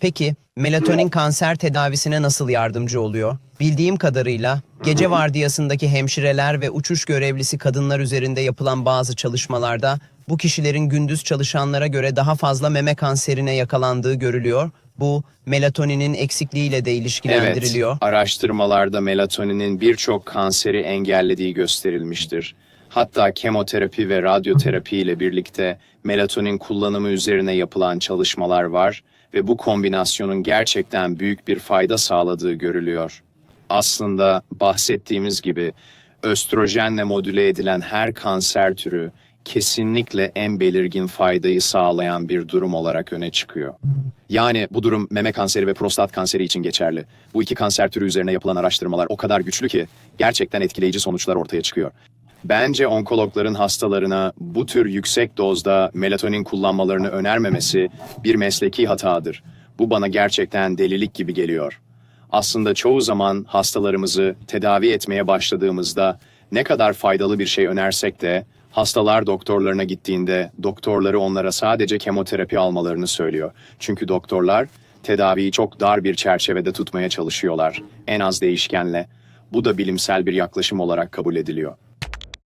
Peki, melatonin kanser tedavisine nasıl yardımcı oluyor? Bildiğim kadarıyla gece vardiyasındaki hemşireler ve uçuş görevlisi kadınlar üzerinde yapılan bazı çalışmalarda bu kişilerin gündüz çalışanlara göre daha fazla meme kanserine yakalandığı görülüyor. Bu melatoninin eksikliğiyle de ilişkilendiriliyor. Evet, araştırmalarda melatoninin birçok kanseri engellediği gösterilmiştir. Hatta kemoterapi ve radyoterapi ile birlikte melatonin kullanımı üzerine yapılan çalışmalar var ve bu kombinasyonun gerçekten büyük bir fayda sağladığı görülüyor. Aslında bahsettiğimiz gibi östrojenle modüle edilen her kanser türü kesinlikle en belirgin faydayı sağlayan bir durum olarak öne çıkıyor. Yani bu durum meme kanseri ve prostat kanseri için geçerli. Bu iki kanser türü üzerine yapılan araştırmalar o kadar güçlü ki gerçekten etkileyici sonuçlar ortaya çıkıyor. Bence onkologların hastalarına bu tür yüksek dozda melatonin kullanmalarını önermemesi bir mesleki hatadır. Bu bana gerçekten delilik gibi geliyor. Aslında çoğu zaman hastalarımızı tedavi etmeye başladığımızda ne kadar faydalı bir şey önersek de hastalar doktorlarına gittiğinde doktorları onlara sadece kemoterapi almalarını söylüyor. Çünkü doktorlar tedaviyi çok dar bir çerçevede tutmaya çalışıyorlar, en az değişkenle. Bu da bilimsel bir yaklaşım olarak kabul ediliyor.